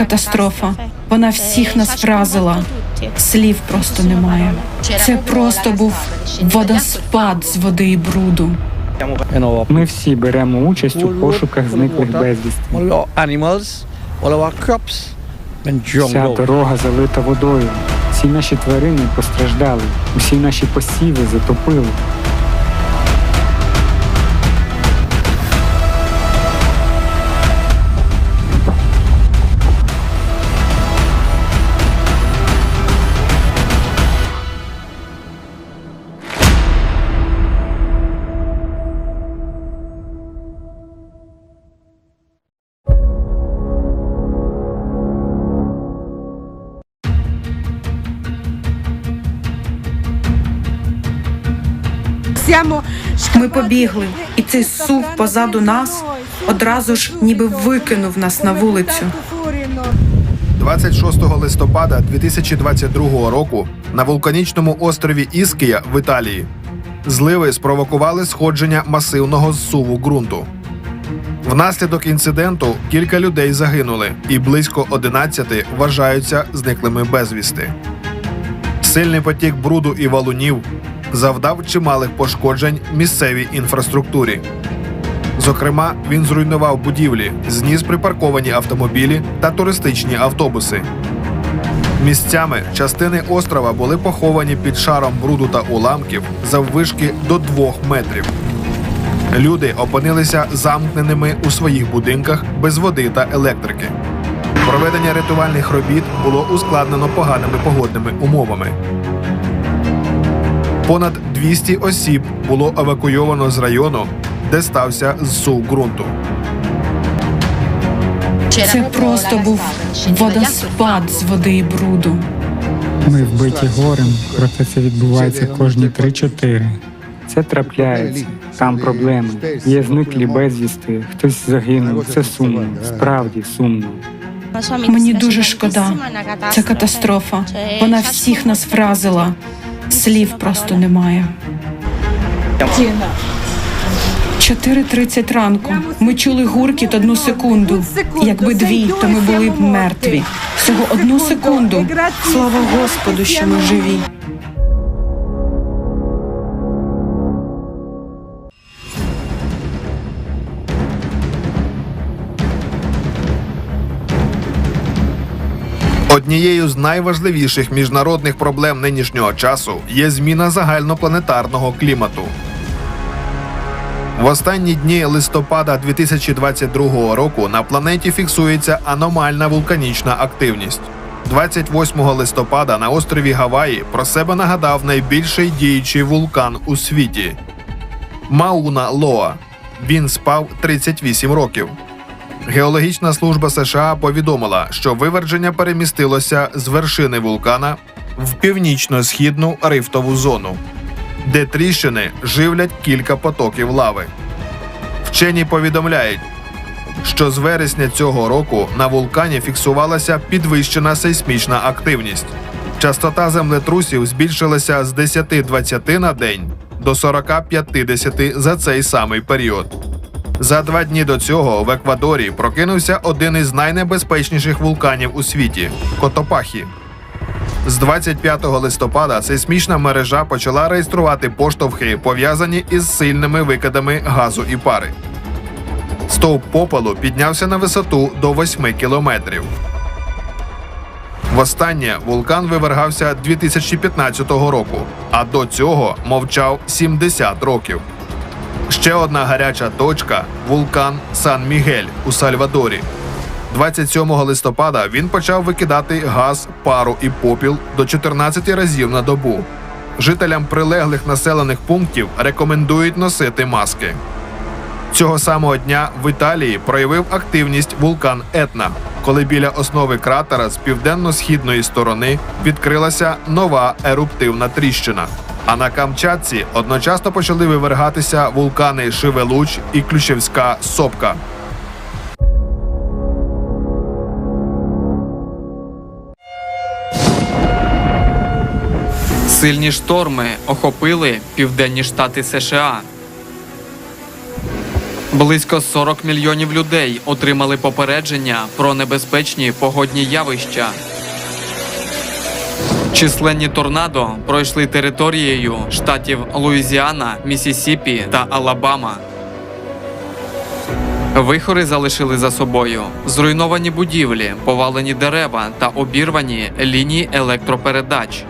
катастрофа. Вона всіх нас вразила. Слів просто немає. Це просто був водоспад з води і бруду. Ми всі беремо участь у пошуках зниклих безвісти. Вся дорога залита водою. Всі наші тварини постраждали, усі наші посіви затопили. Ми побігли, і цей сув позаду нас одразу ж ніби викинув нас на вулицю. 26 листопада 2022 року на вулканічному острові Іскія в Італії зливи спровокували сходження масивного зсуву ґрунту. Внаслідок інциденту кілька людей загинули, і близько 11 вважаються зниклими безвісти. Сильний потік бруду і валунів завдав чималих пошкоджень місцевій інфраструктурі. Зокрема, він зруйнував будівлі, зніс припарковані автомобілі та туристичні автобуси. Місцями частини острова були поховані під шаром бруду та уламків заввишки до двох метрів. Люди опинилися замкненими у своїх будинках без води та електрики. Проведення рятувальних робіт було ускладнено поганими погодними умовами. Понад 200 осіб було евакуйовано з району, де стався зсув ґрунту. Це просто був водоспад з води і бруду. Ми вбиті горем, проте це відбувається кожні 3-4. Це трапляється. Там проблеми. Є зниклі безвісти, хтось загинув. Це сумно, справді сумно. Мені дуже шкода. Це катастрофа. Вона всіх нас вразила. Слів просто немає. 4.30 ранку. Ми чули гуркіт одну секунду. Якби дві, то ми були б мертві. Всього одну секунду. Слава Господу, що ми живі. Однією з найважливіших міжнародних проблем нинішнього часу є зміна загальнопланетарного клімату. В останні дні листопада 2022 року на планеті фіксується аномальна вулканічна активність. 28 листопада на острові Гаваї про себе нагадав найбільший діючий вулкан у світі Мауна Лоа. Він спав 38 років. Геологічна служба США повідомила, що виверження перемістилося з вершини вулкана в північно-східну рифтову зону, де тріщини живлять кілька потоків лави. Вчені повідомляють, що з вересня цього року на вулкані фіксувалася підвищена сейсмічна активність. Частота землетрусів збільшилася з 10-20 на день до 40-50 за цей самий період. За два дні до цього в Еквадорі прокинувся один із найнебезпечніших вулканів у світі Котопахі. З 25 листопада сейсмічна мережа почала реєструвати поштовхи, пов'язані із сильними викидами газу і пари. Стовп попелу піднявся на висоту до 8 кілометрів. Востаннє вулкан вивергався 2015 року, а до цього мовчав 70 років. Ще одна гаряча точка вулкан Сан Мігель у Сальвадорі. 27 листопада він почав викидати газ, пару і попіл до 14 разів на добу. Жителям прилеглих населених пунктів рекомендують носити маски. Цього самого дня в Італії проявив активність вулкан Етна, коли біля основи кратера з південно-східної сторони відкрилася нова еруптивна тріщина. А на Камчатці одночасно почали вивергатися вулкани Шивелуч і Ключевська Сопка. Сильні шторми охопили південні штати США. Близько 40 мільйонів людей отримали попередження про небезпечні погодні явища. Численні торнадо пройшли територією штатів Луїзіана, Місісіпі та Алабама. Вихори залишили за собою зруйновані будівлі, повалені дерева та обірвані лінії електропередач.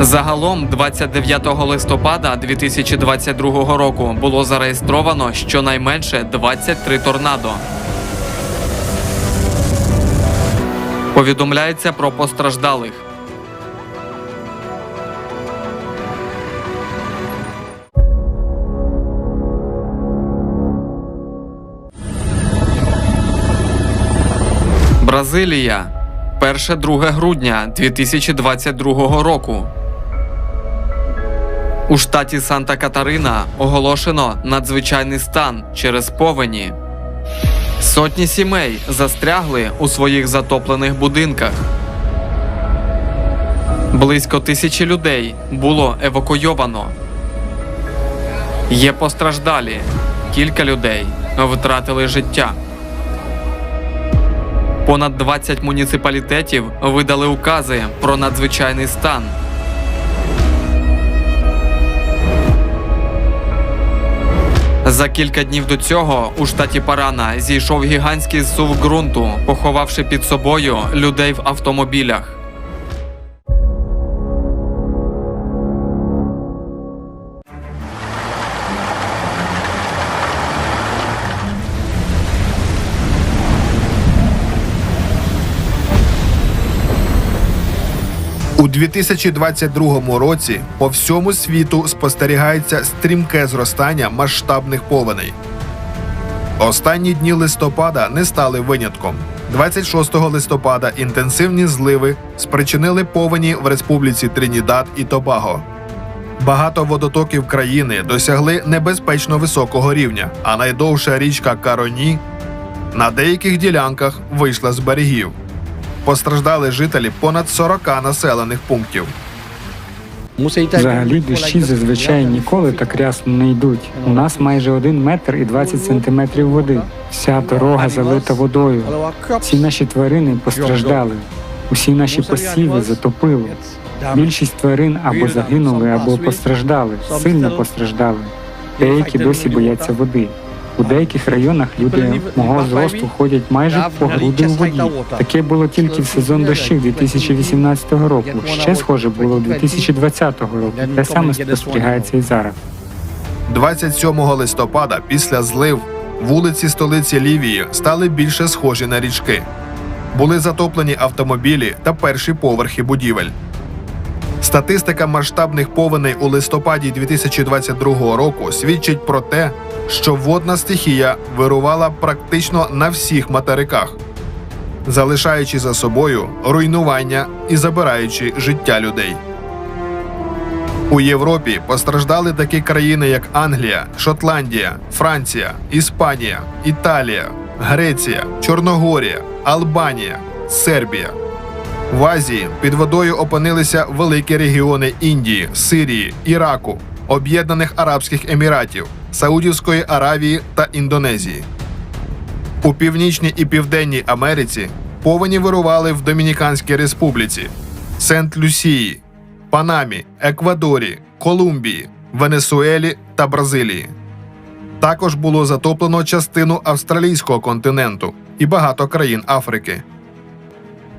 Загалом 29 листопада 2022 року було зареєстровано щонайменше 23 торнадо. Повідомляється про постраждалих. Бразилія. 1-2 грудня 2022 року. У штаті Санта Катарина оголошено надзвичайний стан через повені. Сотні сімей застрягли у своїх затоплених будинках. Близько тисячі людей було евакуйовано. Є постраждалі. Кілька людей втратили життя. Понад 20 муніципалітетів видали укази про надзвичайний стан. За кілька днів до цього у штаті Парана зійшов гігантський зсув ґрунту, поховавши під собою людей в автомобілях. У 2022 році по всьому світу спостерігається стрімке зростання масштабних повеней. Останні дні листопада не стали винятком. 26 листопада інтенсивні зливи спричинили повені в республіці Тринідад і Тобаго. Багато водотоків країни досягли небезпечно високого рівня, а найдовша річка Кароні на деяких ділянках вийшла з берегів. Постраждали жителі понад 40 населених пунктів. Взагалі дощі зазвичай ніколи так рясно не йдуть. У нас майже один метр і 20 сантиметрів води. Вся дорога залита водою. Всі наші тварини постраждали. Усі наші посіви затопило. Більшість тварин або загинули, або постраждали, сильно постраждали. Деякі досі бояться води. У деяких районах люди мого зросту ходять майже по груди у воді. Таке було тільки в сезон дощів 2018 року. Ще схоже було 2020 року. Те саме спостерігається і зараз. 27 листопада після злив вулиці столиці Лівії стали більше схожі на річки. Були затоплені автомобілі та перші поверхи будівель. Статистика масштабних повеней у листопаді 2022 року свідчить про те, що водна стихія вирувала практично на всіх материках, залишаючи за собою руйнування і забираючи життя людей. У Європі постраждали такі країни, як Англія, Шотландія, Франція, Іспанія, Італія, Греція, Чорногорія, Албанія, Сербія. В Азії під водою опинилися великі регіони Індії, Сирії, Іраку, Об'єднаних Арабських Еміратів, Саудівської Аравії та Індонезії. У північній і південній Америці повені вирували в Домініканській Республіці, Сент-Люсії, Панамі, Еквадорі, Колумбії, Венесуелі та Бразилії. Також було затоплено частину австралійського континенту і багато країн Африки.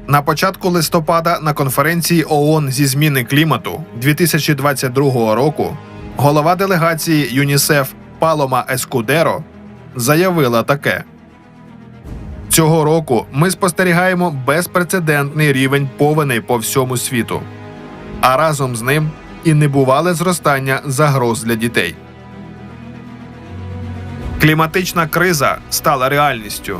На початку листопада на конференції ООН зі зміни клімату 2022 року голова делегації ЮНІСЕФ Палома Ескудеро заявила таке: цього року ми спостерігаємо безпрецедентний рівень повеней по всьому світу, а разом з ним і небувале зростання загроз для дітей. Кліматична криза стала реальністю.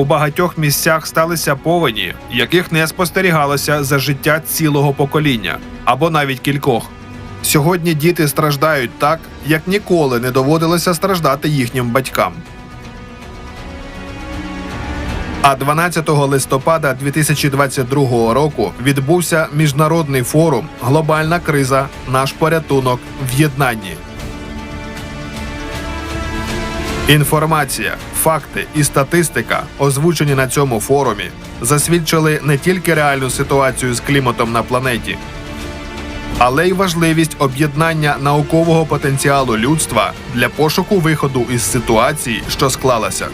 У багатьох місцях сталися повені, яких не спостерігалося за життя цілого покоління або навіть кількох. Сьогодні діти страждають так, як ніколи не доводилося страждати їхнім батькам. А 12 листопада 2022 року відбувся міжнародний форум Глобальна криза. Наш порятунок в єднанні. Інформація, факти і статистика, озвучені на цьому форумі, засвідчили не тільки реальну ситуацію з кліматом на планеті, але й важливість об'єднання наукового потенціалу людства для пошуку виходу із ситуації, що склалася.